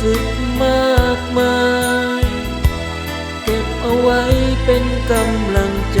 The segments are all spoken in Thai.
สึกมากมาย เก็บเอาไว้เป็นกำลังใจ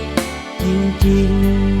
ริงๆ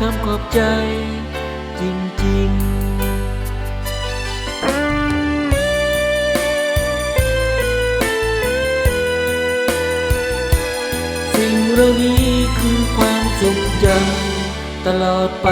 คำขอบใจจริงๆสิ่งเหล่านี้คือความทรงจำตลอดไป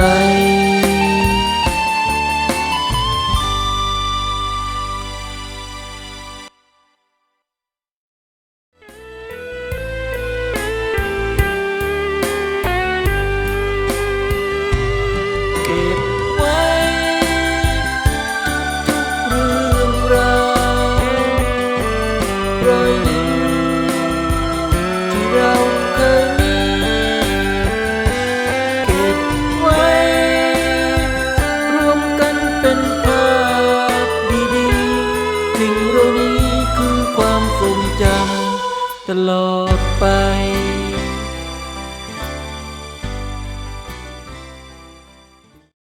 สิ่งเหล่านี้คือความทรงจำตลอดไป